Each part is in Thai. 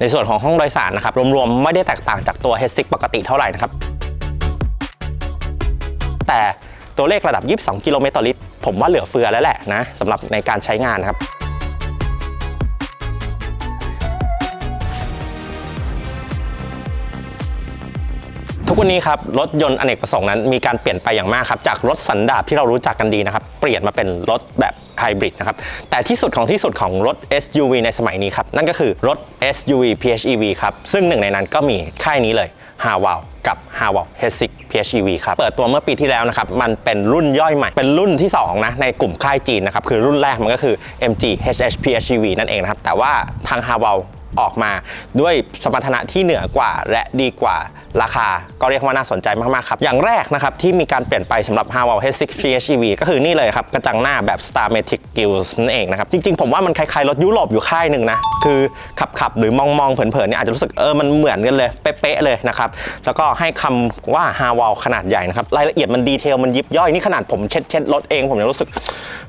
ในส่วนของห้องโดยสารนะครับรวมๆไม่ได้แตกต่างจากตัว h ฮ s ปกติเท่าไหร่นะครับ แต่ตัวเลขระดับ 22 กิโลเมตรต่อลิตร ผมว่าเหลือเฟือแล้วแหละนะสำหรับในการใช้งานนะครับทุกวันนี้ครับรถยนต์อเนกประสงค์นั้นมีการเปลี่ยนไปอย่างมากครับจากรถสันดาปที่เรารู้จักกันดีนะครับ เปลี่ยนมาเป็นรถแบบ ไฮบริดนะครับ แต่ที่สุดของที่สุดของรถ SUV ในสมัยนี้ครับ นั่นก็คือรถ SUV PHEV ครับ ซึ่งหนึ่งในนั้นก็มีค่ายนี้เลยฮาวาวกับ h a w a l h 6 PHEV ครับ เปิดตัวเมื่อปีที่แล้วนะครับ มันเป็นรุ่นย่อยใหม่ เป็นรุ่นที่สองนะในกลุ่มค่ายจีนนะครับ คือรุ่นแรกมันก็คือ MG HH PHEV นั่นเองนะครับ แต่ว่าทาง h a w a l ออกมาด้วยสมรรถนะที่เหนือกว่า และดีกว่าราคา ก็เรียกว่าน่าสนใจมากๆครับ อย่างแรกนะครับที่มีการเปลี่ยนไปสำหรับ h a w a l H6 PHEV ก็คือนี่เลยครับ กระจังหน้าแบบ Star Matic Gills นั่นเองนะครับ จริงๆ ผมว่ามันคล้ายๆ รถยุโรปอยู่ค่ายหนึ่งนะ คือขับๆหรือมองๆเผินๆเนี่ยอาจจะรู้สึกเออมันเหมือนกันเลยเป๊ะๆเลยนะครับ แล้วก็ให้คำว่า h a w a l ขนาดใหญ่นะครับรายละเอียดมันดีเทลมันยิบย่อยนี่ขนาดผมเช็ดเช็ดรถเองผมยังรู้สึก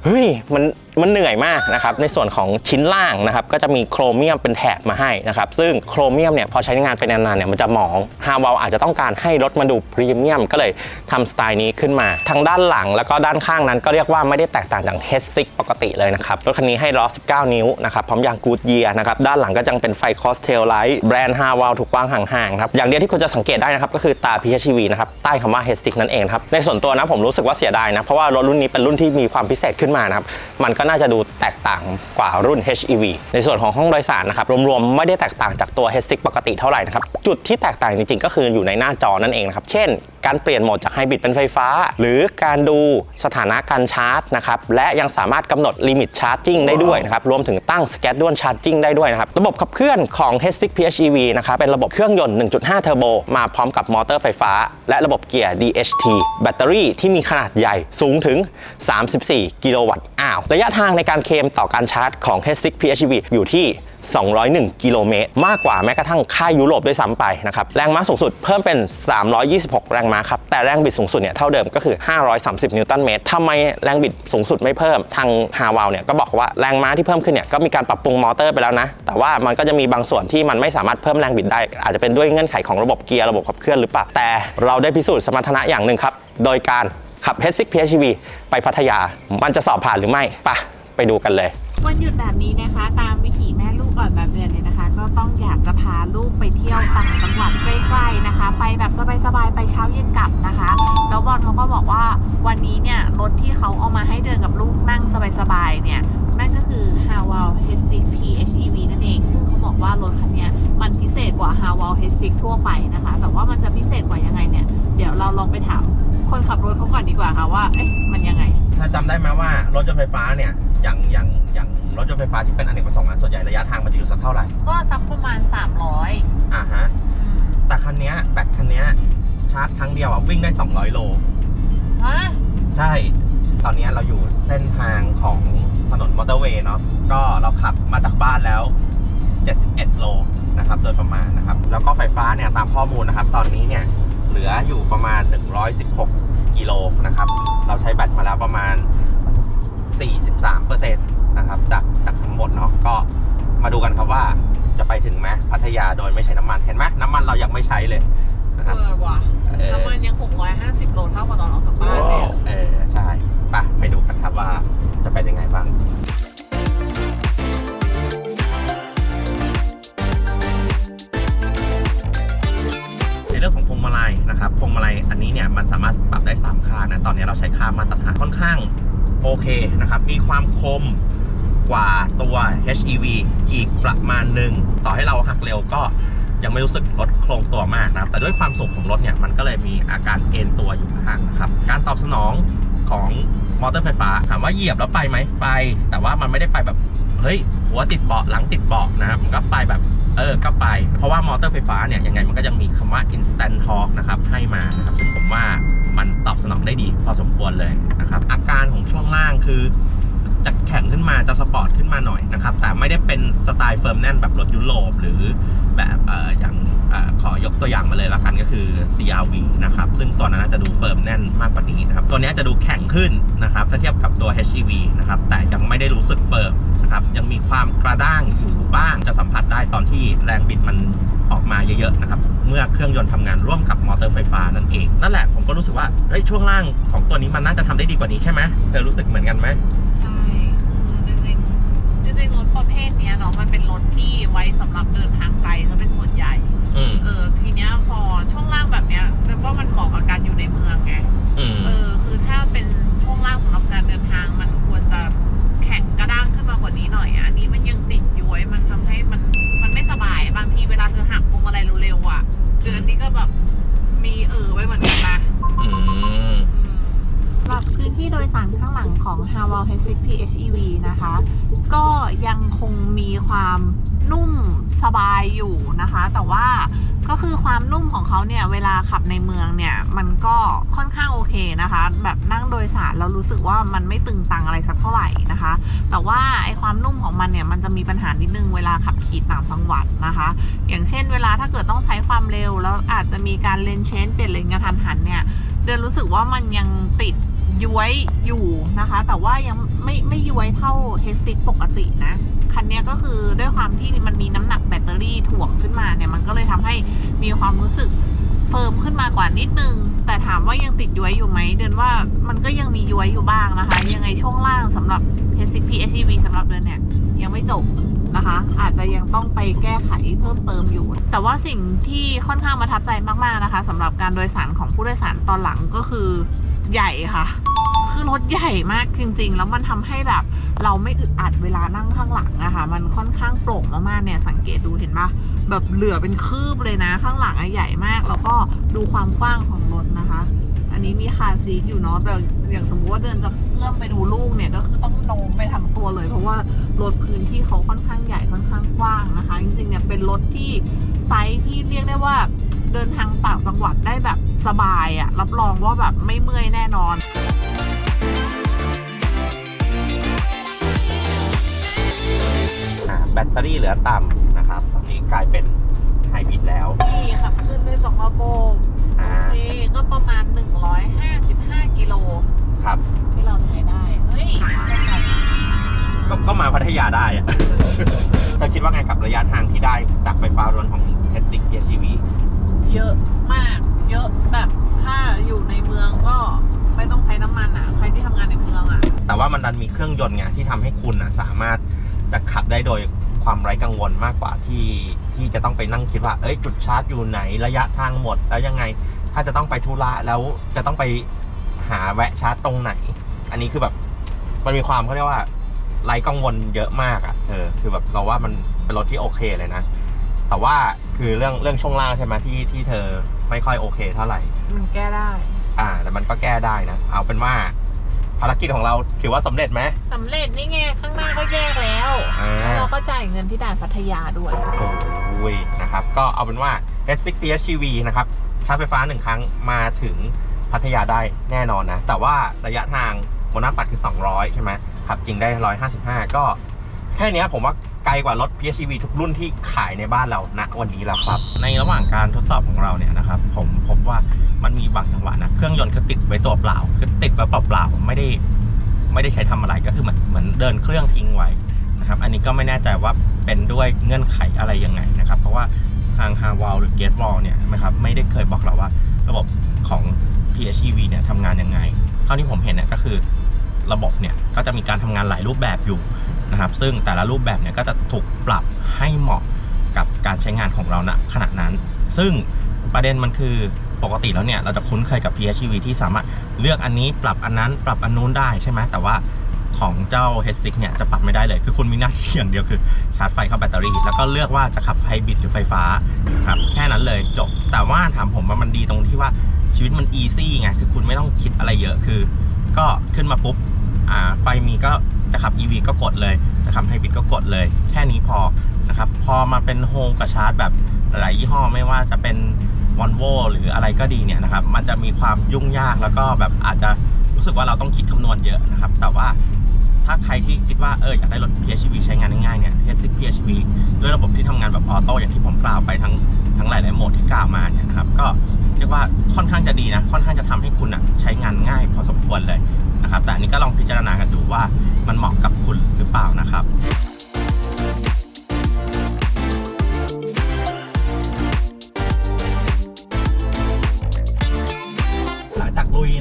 เฮ้ยมันมันเหนื่อยมากนะครับในส่วนของชิ้นล่างนะครับก็จะมีโครเมียมเป็นแถบมาให้นะครับซึ่งโครเมียมเนี่ยพอใช้งานไปนานๆเนี่ยมันจะหมองฮาวาอาจจะต้องการให้รถมันดูพรีเมียมก็เลยทำสไตล์นี้ขึ้นมาทางด้านหลังแล้วก็ด้านข้างนั้นก็เรียกว่าไม่ได้แตกต่างจาก H6 ปกติเลยนะครับรถคันนี้ให้ล้อ 19 นิ้วนะครับพร้อมยางกูดเยียนะครับด้านหลังก็ยังเป็นไฟคอสเทลไลท์แบรนด์ฮาวาถูกวางห่างๆครับอย่างเดียวที่คุณจะสังเกตได้นะครับก็คือตา PHEV นะครับใต้คำว่า H6 นั่นเองครับในส่วนตัวนะผมรู้สึกว่าเสียดายนะเพราะว่ารถรุ่นนี้เป็นรุ่นที่มีความพิเศษขึ้นมานะครับมันก็น่าจะดูแตกต่างกว่ารุ่น HEV ในส่วนของห้องโดยสารนะครับรวมไม่ได้แตกต่างจากตัว H6 ปกติเท่าไหร่นะครับ จุดที่แตกต่างจริงๆ ก็คืออยู่ในหน้าจอนั่นเองนะครับ เช่น การเปลี่ยนโหมดจากไฮบริดเป็นไฟฟ้า หรือการดูสถานะการชาร์จนะครับ และยังสามารถกำหนดลิมิตชาร์จจิ้งได้ด้วยนะครับ รวมถึงตั้งสแกดด้วนชาร์จจิ้งได้ด้วยนะครับ ระบบขับเคลื่อนของ H6 PHEV นะครับ เป็นระบบเครื่องยนต์ 1.5 เทอร์โบ มาพร้อมกับมอเตอร์ไฟฟ้า และระบบเกียร์ DHT แบตเตอรี่ที่มีขนาดใหญ่สูงถึง 34 กิโลวัตต์อ้าว ระยะทางในการเคลมต่อการชาร์จของ H6 PHEV อยู่ที่201 กิโลเมตร มากกว่าแม้กระทั่งค่ายยุโรปด้วยซ้ำไปนะครับ แรงม้าสูงสุดเพิ่มเป็น 326 แรงม้าครับ แต่แรงบิดสูงสุดเนี่ยเท่าเดิมก็คือ 530 นิวตันเมตรทำไมแรงบิดสูงสุดไม่เพิ่ม ทางฮาวาลเนี่ยก็บอกว่าแรงม้าที่เพิ่มขึ้นเนี่ยก็มีการปรับปรุงมอเตอร์ไปแล้วนะ แต่ว่ามันก็จะมีบางส่วนที่มันไม่สามารถเพิ่มแรงบิดได้ อาจจะเป็นด้วยเงื่อนไขของระบบเกียร์ระบบขับเคลื่อนหรือเปล่า แต่เราได้พิสูจน์สมรรถนะอย่างหนึ่งครับ โดยการขับ H6 PHEV ไปพัทยา มันจะสอบผ่านหรือไม่ปะไปดูกันเลยวันหยุดแบบนี้นะคะ ตามวิถี ก่อนแบบเดือนเนี่ยนะคะ ก็ต้องอยากจะพาลูกไปเที่ยวต่างจังหวัดใกล้ๆนะคะ ไปแบบสบายๆไปเช้าเย็นกลับนะคะ แล้วบอลเขาก็บอกว่าวันนี้เนี่ยรถที่เขาเอามาให้เดินกับลูกนั่งสบายๆเนี่ยนั่นก็คือ h a w a l H6 PHEV นั่นเอง ซึ่งเขาบอกว่ารถคันนี้มันพิเศษกว่า h a w a l H6 ทั่วไปนะคะ แต่ว่ามันจะพิเศษกว่ายังไงเนี่ย เดี๋ยวเราลองไปถาม คนขับรถเขาก่อนดีกว่าค่ะว่า เอ๊ะ มันยังไง ถ้าจำได้ไหมว่ารถยนต์ไฟฟ้าเนี่ย อย่างอย่างอย่างรถยนต์ไฟฟ้าที่เป็นอเนกประสงค์อะส่วนใหญ่ระยะทางมันจะอยู่สักเท่าไหร่ ก็สักประมาณ 300อ่าฮะแต่คันเนี้ยแบตคันเนี้ยชาร์จครั้งเดียวอะวิ่งได้ 200 โล ฮะใช่ ตอนเนี้ยเราอยู่เส้นทางของถนนมอเตอร์เวย์เนาะ ก็เราขับมาจากบ้านแล้ว 71 โลนะครับ โดยประมาณนะครับ แล้วก็ไฟฟ้าเนี่ยตามข้อมูลนะครับ ตอนนี้เนี่ย เหลืออยู่ประมาณ 116 กิโลนะครับ เราใช้แบตมาแล้วประมาณ 43%นะครับจากจากทั้งหมดเนาะก็มาดูกันครับว่าจะไปถึงไหมพัทยาโดยไม่ใช้น้ำมันเห็นไหมน้ำมันเรายังไม่ใช้เลยนะครับเออว่ะเออน้ำมันยัง 650 โลเท่ากับตอนออกจากบ้านเลยอะเออใช่ไปไปดูกันครับว่าจะเป็นยังไงบ้าง งมาลัยนะครับพวงมาลัยอันนี้เนี่ยมันสามารถปรับได้ 3 ค่านะ ตอนนี้เราใช้ค่ามาตรฐานค่อนข้างโอเคนะครับ มีความคมกว่าตัว HEV อีกประมาณหนึ่ง ต่อให้เราหักเร็วก็ยังไม่รู้สึกลดโครงตัวมากนะครับ แต่ด้วยความสูงของรถเนี่ย มันก็เลยมีอาการเอ็นตัวอยู่บ้างนะครับ การตอบสนองของมอเตอร์ไฟฟ้า ถามว่าเหยียบแล้วไปไหมไป แต่ว่ามันไม่ได้ไปแบบ เฮ้ย หัวติดเบาะหลังติดเบาะนะครับมันก็ไปแบบ เออก็ไป เพราะว่ามอเตอร์ไฟฟ้าเนี่ยยังไงมันก็ยังมีคำว่า instant torque นะครับให้มานะครับซึ่งผมว่ามันตอบสนองได้ดีพอสมควรเลยนะครับอาการของช่วงล่างคือจะแข็งขึ้นมาจะสปอร์ตขึ้นมาหน่อยนะครับ แต่ไม่ได้เป็นสไตล์เฟิร์มแน่นแบบรถยุโรปหรือแบบอออย่างออขอยกตัวอย่างมาเลยละกันก็คือ CRV นะครับ ซึ่งตัวนั้นจะดูเฟิร์มแน่นมากกว่านี้นะครับ ตัวนี้จะดูแข็งขึ้นนะครับ ถ้าเทียบกับตัว HEV นะครับ แต่ยังไม่ได้รู้สึกเฟิร์มนะครับ ยังมีความกระด้างอยู่ บ้างจะสัมผัสได้ตอนที่แรงบิดมันออกมาเยอะๆนะครับ เมื่อเครื่องยนต์ทำงานร่วมกับมอเตอร์ไฟฟ้านั่นเอง นั่นแหละผมก็รู้สึกว่าเฮ้ยช่วงล่างของตัวนี้มันน่าจะทำได้ดีกว่านี้ใช่ไหมเธอรู้สึกเหมือนกันไหมใช่คือจริงๆจริงๆรถประเภทเนี้ยเนาะมันเป็นรถที่ไว้สำหรับเดินทางไกลซะเป็นส่วนใหญ่อืมเออทีเนี้ยพอช่วงล่างแบบเนี้ยแปลว่ามันเหมาะกับการอยู่ในเมืองไงอืมเออคือถ้าเป็นช่วงล่างสำหรับการเดินทางมันควรจะแข็งกระด้างขึ้นมากว่านี้หน่อยอะอันนี้ อะเดือนนี้ก็แบบมีเออไว้เหมือนกันนะอืม สำหรับพื้นที่โดยสารข้างหลังของ h a w a l h 6 PHEV นะคะ ก็ยังคงมีความนุ่มสบายอยู่นะคะ แต่ว่า ก็คือความนุ่มของเขาเนี่ยเวลาขับในเมืองเนี่ยมันก็ค่อนข้างโอเคนะคะ แบบนั่งโดยสารเรารู้สึกว่ามันไม่ตึงตังอะไรสักเท่าไหร่นะคะ แต่ว่าไอความนุ่มของมันเนี่ยมันจะมีปัญหานิดนึงเวลาขับขี่ต่างจังหวัดนะคะ อย่างเช่น เวลาถ้าเกิดต้องใช้ความเร็ว แล้วอาจจะมีการเลนเชนเปลี่ยนเลนกระทันหันเนี่ยเดินรู้สึกว่ามันยังติด ย้วยอยู่นะคะ แต่ว่ายังไม่ไม่ย้วยเท่าเฮสิกปกตินะ คันนี้ก็คือด้วยความที่มันมีน้ำหนักแบตเตอรี่ถ่วงขึ้นมาเนี่ย มันก็เลยทำให้มีความรู้สึกเฟิร์มขึ้นมากว่านิดนึง แต่ถามว่ายังติดย้วยอยู่ไหม เดินว่ามันก็ยังมีย้วยอยู่บ้างนะคะ ยังไงช่วงล่างสำหรับ h 6 PHEV สำหรับเดินเนี่ยยังไม่จบนะคะ อาจจะยังต้องไปแก้ไขเพิ่มเติมอยู่ แต่ว่าสิ่งที่ค่อนข้างประทับใจมากๆนะคะสำหรับการโดยสารของผู้โดยสารตอนหลังก็คือ ใหญ่ค่ะ คือรถใหญ่มากจริง ๆ แล้วมันทำให้แบบ เราไม่อึดอัดเวลานั่งข้างหลังอะค่ะมันค่อนข้างโปร่งมากๆเนี่ยสังเกตดูเห็นปะแบบเหลือเป็นคืบเลยนะ ข้างหลังอะใหญ่มาก แล้วก็ดูความกว้างของรถนะคะ อันนี้มีคาซีทอยู่เนาะแต่อย่างสมมติว่าเดินจะเอื้อมไปดูลูกเนี่ยก็คือต้องโน้มไปทั้งตัวเลย เพราะว่ารถพื้นที่เขาค่อนข้างใหญ่ค่อนข้างกว้างนะคะ จริงๆเนี่ยเป็นรถที่ ไซส์ที่เรียกได้ว่า เดินทางต่างจังหวัดได้แบบสบายอะรับรองว่าแบบไม่เมื่อยแน่นอนอ่าแบตเตอรี่เหลือต่ำนะครับตอนนี้กลายเป็นไฮบริดแล้ว นี่ขับขึ้นด้วยสองระบบโออ่าเคก็ประมาณ 155 กิโลครับ ที่เราใช้ได้ เฮ้ย ก็ก็มาพัทยาได้อะ เธอคิดว่าไงกับระยะทางที่ได้จากไฟฟ้ารวนของ s 6 PHEV เยอะมาก เยอะแบบถ้าอยู่ในเมืองก็ไม่ต้องใช้น้ำมันอะ ใครที่ทำงานในเมืองอะ แต่ว่ามันดันมีเครื่องยนต์ไงที่ทำให้คุณนะสามารถจะขับได้โดยความไร้กังวลมากกว่าที่ที่จะต้องไปนั่งคิดว่า เอ้ยจุดชาร์จอยู่ไหนระยะทางหมดแล้วยังไง ถ้าจะต้องไปธุระแล้วจะต้องไปหาแวะชาร์จตรงไหน อันนี้คือแบบมันมีความเขาเรียกว่า ไร้กังวลเยอะมากอะ่ะเออคือแบบเราว่ามันเป็นรถที่โอเคเลยนะ แต่ว่าคือเรื่องเรื่องช่วงล่างใช่ไหมที่ที่เธอไม่ค่อยโอเคเท่าไหร่ มันแก้ได้ อ่า แต่มันก็แก้ได้นะ เอาเป็นว่าภารกิจของเราถือว่าสำเร็จไหมสำเร็จนี่ไงข้างหน้าก็แยกแล้วอ่าแล้วเราก็จ่ายเงินที่ด่านพัทยาด้วยโอ้ยนะครับ ก็เอาเป็นว่า S6 PHEV นะครับชาร์จไฟฟ้าหนึ่งครั้งมาถึงพัทยาได้แน่นอนนะ แต่ว่าระยะทางบนหน้าปัดคือ 200 ใช่ไหม ขับจริงได้ 155 ก็แค่นี้ผมว่าไกลกว่ารถ PHEV ทุกรุ่นที่ขายในบ้านเราณวันนี้แล้วครับ ในระหว่างการทดสอบของเราเนี่ยนะครับผมพบว่ามันมีบางจังหวะนะเครื่องยนต์คือติดไว้ตัวเปล่า คือติดไว้เปล่าๆไม่ได้ไม่ได้ใช้ทำอะไรก็คือเหมือนเหมือนเดินเครื่องทิ้งไว้นะครับอันนี้ก็ไม่แน่ใจว่าเป็นด้วยเงื่อนไขอะไรยังไงนะครับ เพราะว่าทาง h a w a l หรือ Gate Wall เนี่ยนะครับไม่ได้เคยบอกเราว่า ระบบของ PHEV เนี่ยทำงานยังไง เท่าที่ผมเห็นเนี่ยก็คือ ระบบเนี่ยก็จะมีการทำงานหลายรูปแบบอยู่นะครับซึ่งแต่ละรูปแบบเนี่ยก็จะถูกปรับให้เหมาะกับการใช้งานของเราณขณะนั้น ซึ่งประเด็นมันคือปกติแล้วเนี่ยเราจะคุ้นเคยกับ PHEV ที่สามารถเลือกอันนี้ปรับอันนั้นปรับอันนู้นได้ใช่ไหมแต่ว่าของเจ้า H6 เนี่ยจะปรับไม่ได้เลย คือคุณมีหน้าที่อย่างเดียวคือชาร์จไฟเข้าแบตเตอรี่ แล้วก็เลือกว่าจะขับไฮบริดหรือไฟฟ้าครับแค่นั้นเลยจบ แต่ว่าถามผมว่ามันดีตรงที่ว่าชีวิตมันอีซี่ไง คือคุณไม่ต้องคิดอะไรเยอะ คือ ก็ขึ้นมาปุ๊บ ไฟมีก็จะขับ EV ก็กดเลย จะขับไฮบริดก็กดเลย แค่นี้พอนะครับ พอมาเป็นโฮมกับชาร์จแบบหลายยี่ห้อไม่ว่าจะเป็นวอลโวหรืออะไรก็ดีเนี่ยนะครับ มันจะมีความยุ่งยากแล้วก็แบบอาจจะรู้สึกว่าเราต้องคิดคำนวณเยอะนะครับ แต่ว่าถ้าใครที่คิดว่าเอออยากได้รถ PHEV ใช้งานง่ายๆเนี่ย PHEV ด้วยระบบที่ทำงานแบบออโต้อย่างที่ผมกล่าวไปทั้ง ทั้งหลายหลายโหมดที่กล่าวมาเนี่ยครับก็เรียกว่าค่อนข้างจะดีนะ ค่อนข้างจะทำให้คุณอะใช้งานง่ายพอสมควรเลยนะครับแต่อันนี้ก็ลองพิจารณากันดูว่ามันเหมาะกับคุณหรือเปล่านะครับ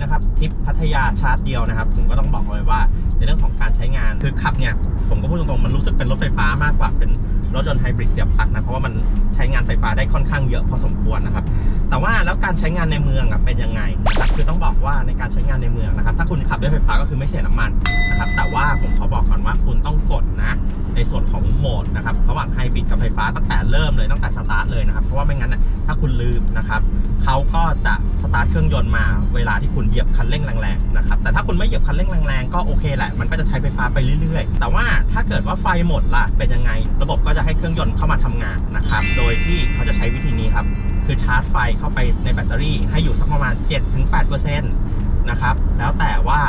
นะครับทริปพัทยาชาร์จเดียวนะครับ ผมก็ต้องบอกเลยว่าในเรื่องของการใช้งานคือขับเนี่ย ผมก็พูดตรงๆมันรู้สึกเป็นรถไฟฟ้ามากกว่าเป็นรถยนต์ไฮบริดเสียบปลั๊กนะเพราะว่ามันใช้งานไฟฟ้าได้ค่อนข้างเยอะพอสมควรนะครับ แต่ว่าแล้วการใช้งานในเมืองอะเป็นยังไงนะครับคือต้องบอกว่าในการใช้งานในเมืองนะครับ ถ้าคุณขับด้วยไฟฟ้าก็คือไม่เสียน้ำมันนะครับ แต่ว่าผมขอบอกก่อนว่าคุณต้องกดนะ ในส่วนของโหมดนะครับระหว่างไฮบริดกับไฟฟ้าตั้งแต่เริ่มเลยตั้งแต่สตาร์ทเลยนะครับ เพราะว่าไม่งั้นน่ะถ้าคุณลืมนะครับเขาก็จะสตาร์ทเครื่องยนต์มาเวลาที่คุณเหยียบคันเร่งแรงๆนะครับแต่ถ้าคุณไม่เหยียบคันเร่งแรงๆก็โอเคแหละมันก็จะใช้ไฟฟ้าไปเรื่อยๆ แต่ว่าถ้าเกิดว่าไฟหมดล่ะเป็นยังไง ระบบก็จะให้เครื่องยนต์เข้ามาทำงานนะครับโดยที่เขาจะใช้วิธีนี้ครับคือชาร์จไฟเข้าไปในแบตเตอรี่ให้อยู่สักประมาณ 7-8%นะครับแล้วแต่ว่า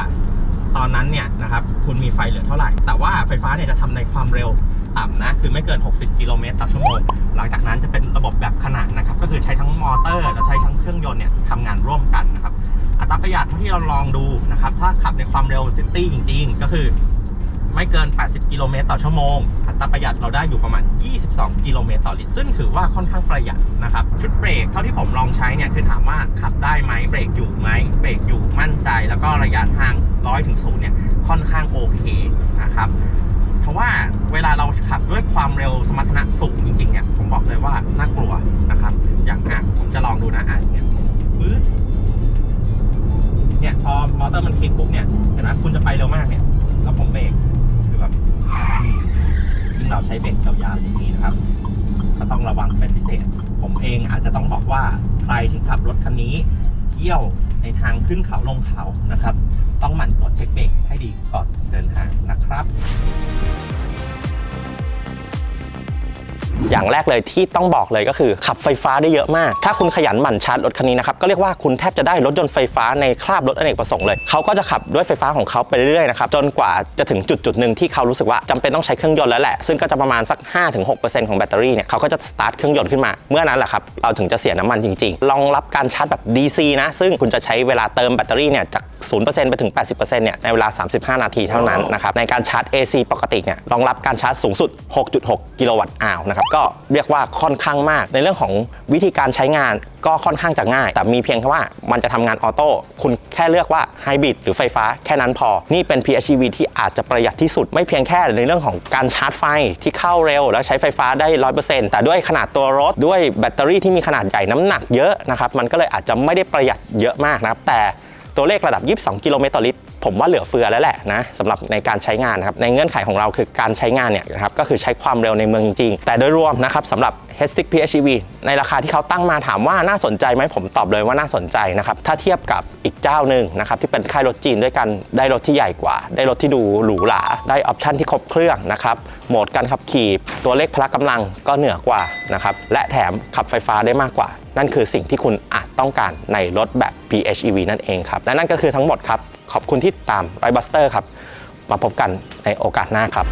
ตอนนั้นเนี่ยนะครับคุณมีไฟเหลือเท่าไหร่ แต่ว่าไฟฟ้าเนี่ยจะทำในความเร็ว ต่ำนะ คือไม่เกิน 60 กิโลเมตรต่อชั่วโมง หลังจากนั้นจะเป็นระบบแบบขนานนะครับ ก็คือใช้ทั้งมอเตอร์และใช้ทั้งเครื่องยนต์เนี่ยทำงานร่วมกันนะครับ อัตราประหยัดเท่าที่เราลองดูนะครับ ถ้าขับในความเร็วซิตี้จริงๆ ก็คือไม่เกิน 80 กิโลเมตรต่อชั่วโมง อัตราประหยัดเราได้อยู่ประมาณ 22 กิโลเมตรต่อลิตร ซึ่งถือว่าค่อนข้างประหยัดนะครับ ชุดเบรกเท่าที่ผมลองใช้เนี่ยคือถามว่าขับได้ไหมเบรกอยู่ไหมเบรกอยู่มั่นใจ แล้วก็ระยะทาง 100 ถึง 0 เนี่ยค่อนข้างโอเคนะครับ เพราะว่าเวลาเราขับด้วยความเร็วสมรรถนะสูงจริงๆเนี่ยผมบอกเลยว่าน่ากลัวนะครับ อย่างอะผมจะลองดูนะอะเนี่ยปึ๊บเนี่ยพอมอเตอร์มันคลิกปุ๊บเนี่ยเห็นไหมคุณจะไปเร็วมากเนี่ย แล้วผมเบรกคือแบบยิ่งเราใช้เบรกยาวๆอย่างนี้นะครับ ก็ต้องระวังเป็นพิเศษ ผมเองอาจจะต้องบอกว่าใครที่ขับรถคันนี้ ที่ยวในทางขึ้นเขาลงเขานะครับ ต้องหมั่นตรวจเช็คเบรกให้ดีก่อนเดินทางนะครับ อย่างแรกเลยที่ต้องบอกเลยก็คือขับไฟฟ้าได้เยอะมาก ถ้าคุณขยันหมั่นชาร์จรถคันนี้นะครับก็เรียกว่าคุณแทบจะได้รถยนต์ไฟฟ้าในคราบรถอเนกประสงค์เลยเขาก็จะขับด้วยไฟฟ้าของเขาไปเรื่อยๆนะครับจนกว่าจะถึงจุดจุดหนึ่งที่เขารู้สึกว่าจำเป็นต้องใช้เครื่องยนต์แล้วแหละ ซึ่งก็จะประมาณสัก 5-6%ของแบตเตอรี่เนี่ยเขาก็จะสตาร์ทเครื่องยนต์ขึ้นมาเมื่อนั้นแหละครับเราถึงจะเสียน้ำมันจริงๆรองรับการชาร์จแบบ DC นะซึ่งคุณจะใช้เวลาเติมแบตเตอรี่เนี่ยจาก 0%ไปถึง 80%เนี่ยในเวลา 35 นาทีเท่านั้นนะครับในการชาร์จ AC ปกติเนี่ยรองรับการชาร์จสูงสุด 6.6 กิโลวัตต์อาวนะครับก็เรียกว่าค่อนข้างมาก ในเรื่องของวิธีการใช้งานก็ค่อนข้างจะง่าย แต่มีเพียงแค่ว่ามันจะทำงานออโต้คุณแค่เลือกว่าไฮบริดหรือไฟฟ้าแค่นั้นพอ นี่เป็น PHEV ที่อาจจะประหยัดที่สุด ไม่เพียงแค่ในเรื่องของการชาร์จไฟที่เข้าเร็ว แล้วใช้ไฟฟ้าได้ 100%แต่ด้วยขนาดตัวรถด้วยแบตเตอรี่ที่มีขนาดใหญ่น้ำหนักเยอะนะครับมันก็เลยอาจจะไม่ได้ประหยัดเยอะมากนะครับแต่ ตัวเลขระดับ 22 กิโลเมตรต่อลิตร ผมว่าเหลือเฟือแล้วแหละนะสำหรับในการใช้งานนะครับในเงื่อนไขของเราคือการใช้งานเนี่ยนะครับก็คือใช้ความเร็วในเมืองจริงๆ แต่โดยรวมนะครับสำหรับ H6 PHEV ในราคาที่เขาตั้งมาถามว่าน่าสนใจไหมผมตอบเลยว่าน่าสนใจนะครับถ้าเทียบกับอีกเจ้าหนึ่งนะครับที่เป็นค่ายรถจีนด้วยกันได้รถที่ใหญ่กว่า ได้รถที่ดูหรูหราได้ออปชันที่ครบเครื่องนะครับโหมดการขับขี่ตัวเลขพละกำลังก็เหนือกว่านะครับและแถมขับไฟฟ้าได้มากกว่า นั่นคือสิ่งที่คุณอาจต้องการในรถแบบ PHEV นั่นเองครับและนั่นก็คือทั้งหมดครับ ขอบคุณที่ตามไรบัสเตอร์ครับ มาพบกันในโอกาสหน้าครับ